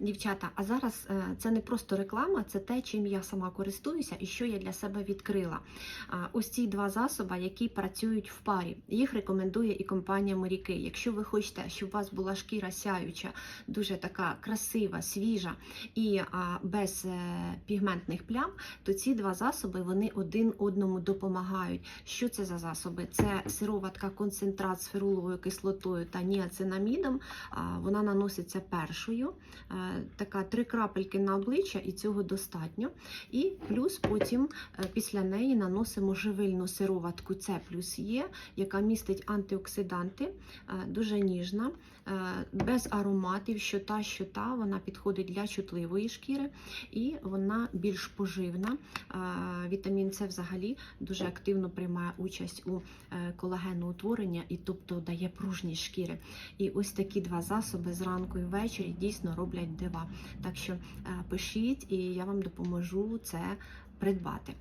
Дівчата, а зараз е, це не просто реклама, це те, чим я сама користуюся і що я для себе відкрила. Ось ці два засоби, які працюють в парі. Їх рекомендує і компанія Моріки. Якщо ви хочете, щоб у вас була шкіра сяюча, дуже така красива, свіжа і без е, пігментних плям, то ці два засоби вони один одному допомагають. Що це за засоби? Це сироватка концентрат з феруловою кислотою та ніацинамідом. Вона наноситься першою. Така три крапельки на обличчя, і цього достатньо. І плюс потім е, після неї наносимо живильну сироватку С плюс Є, яка містить антиоксиданти, е, дуже ніжна, е, без ароматів, що та, що та, вона підходить для чутливої шкіри і вона більш поживна. Вітамін С взагалі дуже активно приймає участь у колагеноутворенні і тобто дає пружність шкіри. І ось такі два засоби зранку і ввечері дійсно роблять дива. Так що е, пишіть, і я вам допоможу це придбати.